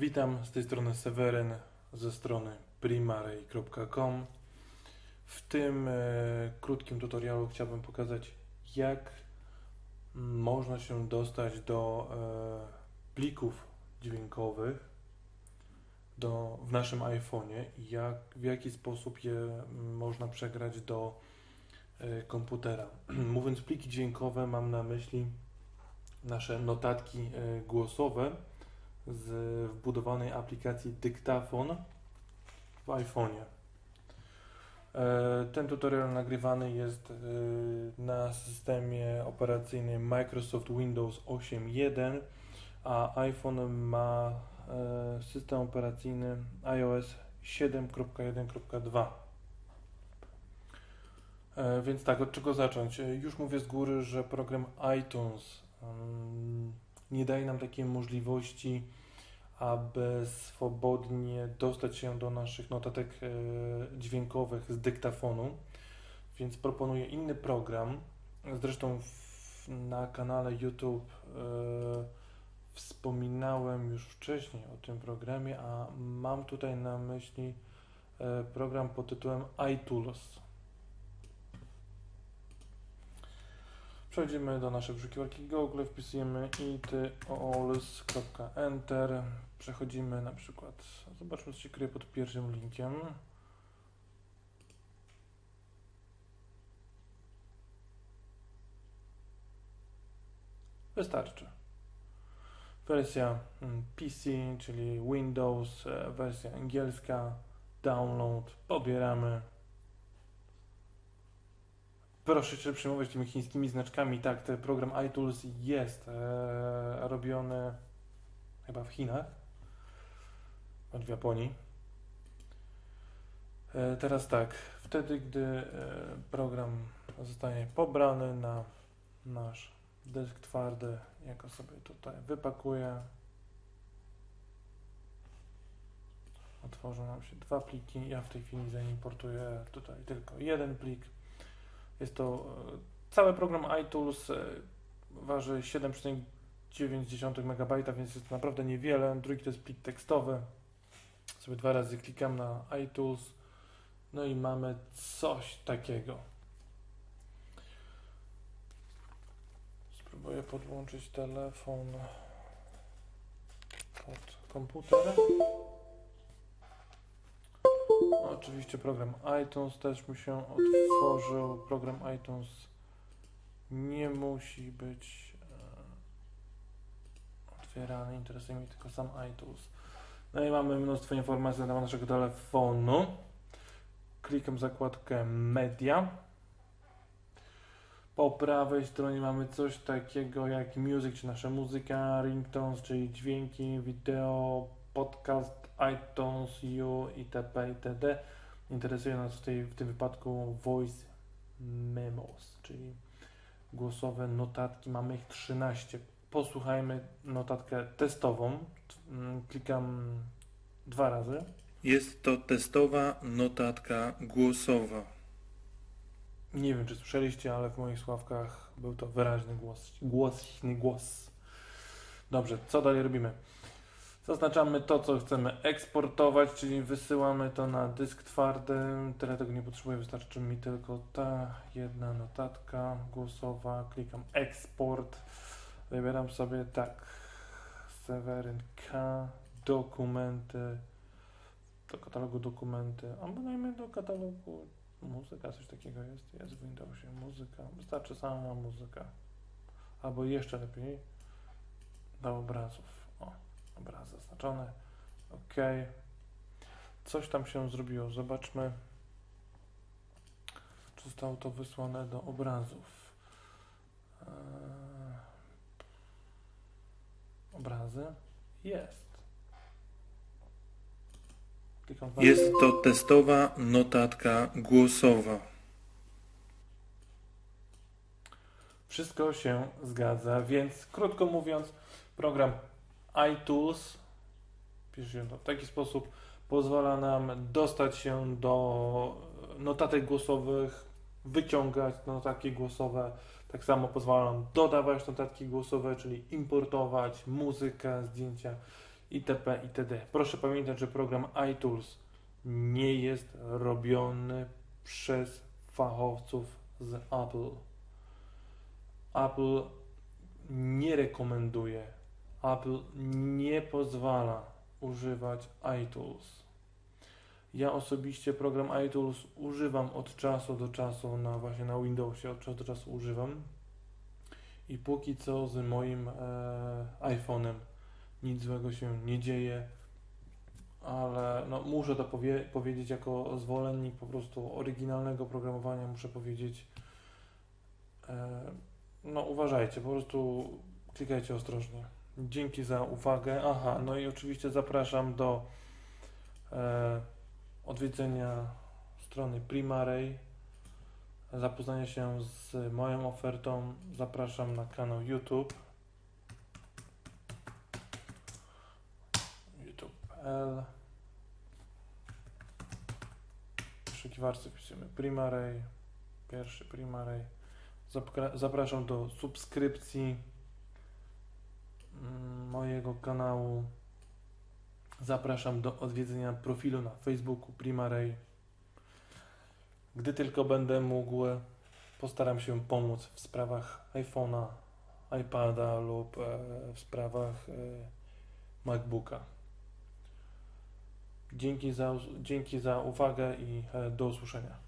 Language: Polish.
Witam, z tej strony Seweryn ze strony primarey.com. W tym e, krótkim tutorialu chciałbym pokazać, jak można się dostać do e, plików dźwiękowych do, w naszym iPhone'ie i jak, w jaki sposób je można przegrać do e, komputera. Mówiąc pliki dźwiękowe, mam na myśli nasze notatki e, głosowe z wbudowanej aplikacji Dyktafon w iPhone'ie. E, Ten tutorial nagrywany jest e, na systemie operacyjnym Microsoft Windows 8.1, a iPhone ma e, system operacyjny iOS 7.1.2. E, Więc tak, od czego zacząć? Już mówię z góry, że program iTunes mm, nie daje nam takiej możliwości, aby swobodnie dostać się do naszych notatek e, dźwiękowych z dyktafonu, więc proponuję inny program. Zresztą w, na kanale YouTube e, wspominałem już wcześniej o tym programie, a mam tutaj na myśli e, program pod tytułem iTools. Przechodzimy do naszej wyszukiwarki Google, wpisujemy itools.enter, przechodzimy na przykład, zobaczmy co się kryje pod pierwszym linkiem. Wystarczy. Wersja mm, PC, czyli Windows, e, wersja angielska, download, pobieramy. Proszę się przyjmować tymi chińskimi znaczkami. Tak, ten program iTools jest e, robiony chyba w Chinach, bądź w Japonii. E, teraz tak, wtedy gdy e, program zostanie pobrany na nasz dysk twardy, jako sobie tutaj wypakuję, otworzą nam się dwa pliki. Ja w tej chwili zaimportuję tutaj tylko jeden plik. Jest to e, cały program iTools, e, waży 7,9 MB, więc jest naprawdę niewiele. Drugi to jest plik tekstowy. Sobie dwa razy klikam na iTools. No i mamy coś takiego. Spróbuję podłączyć telefon pod komputer. Oczywiście program iTunes też mi się otworzył. Program iTunes nie musi być e, otwierany. Interesuje mnie tylko sam iTunes. No i mamy mnóstwo informacji na temat naszego telefonu. Klikam zakładkę Media. Po prawej stronie mamy coś takiego jak Music, czy nasza muzyka, ringtones, czyli dźwięki, wideo, podcast, iTunes, U, itp. itd. Interesuje nas w, tej, w tym wypadku Voice Memos, czyli głosowe notatki. Mamy ich 13. Posłuchajmy notatkę testową. Mm, Klikam dwa razy. Jest to testowa notatka głosowa. Nie wiem, czy słyszeliście, ale w moich sławkach był to wyraźny głos, głośny głos. Dobrze, co dalej robimy? Zaznaczamy to, co chcemy eksportować, czyli wysyłamy to na dysk twardy. Tyle tego nie potrzebuję, wystarczy mi tylko ta jedna notatka głosowa. Klikam eksport. Wybieram sobie tak, Seweryn K, dokumenty, do katalogu dokumenty, albo dajmy do katalogu. Muzyka, coś takiego jest, jest w Windowsie, muzyka, wystarczy sama muzyka, albo jeszcze lepiej do obrazów, o, obraz zaznaczony, ok, coś tam się zrobiło, zobaczmy, czy zostało to wysłane do obrazów, eee, obrazy, jest. Jest to testowa notatka głosowa. Wszystko się zgadza, więc krótko mówiąc, program iTools pisze się to w taki sposób, pozwala nam dostać się do notatek głosowych, wyciągać notatki głosowe. Tak samo pozwala nam dodawać notatki głosowe, czyli importować muzykę, zdjęcia itp. itd. Proszę pamiętać, że program iTools nie jest robiony przez fachowców z Apple. Apple nie rekomenduje, Apple nie pozwala używać iTools. Ja osobiście program iTools używam od czasu do czasu na właśnie na Windowsie, od czasu do czasu używam. I póki co z moim e, iPhone'em nic złego się nie dzieje, ale no, muszę to powie, powiedzieć jako zwolennik po prostu oryginalnego programowania, muszę powiedzieć, e, no uważajcie, po prostu klikajcie ostrożnie. Dzięki za uwagę. Aha, no i oczywiście zapraszam do e, odwiedzenia strony Primarej, zapoznania się z moją ofertą. Zapraszam na kanał YouTube. YouTube.pl W wyszukiwarce wpisujemy Primarej, pierwszy Primarej. Zapra- Zapraszam do subskrypcji mojego kanału. Zapraszam do odwiedzenia profilu na Facebooku Primarej. Gdy tylko będę mógł, postaram się pomóc w sprawach iPhone'a, iPada lub e, w sprawach e, MacBooka. Dzięki za, dzięki za uwagę i e, do usłyszenia.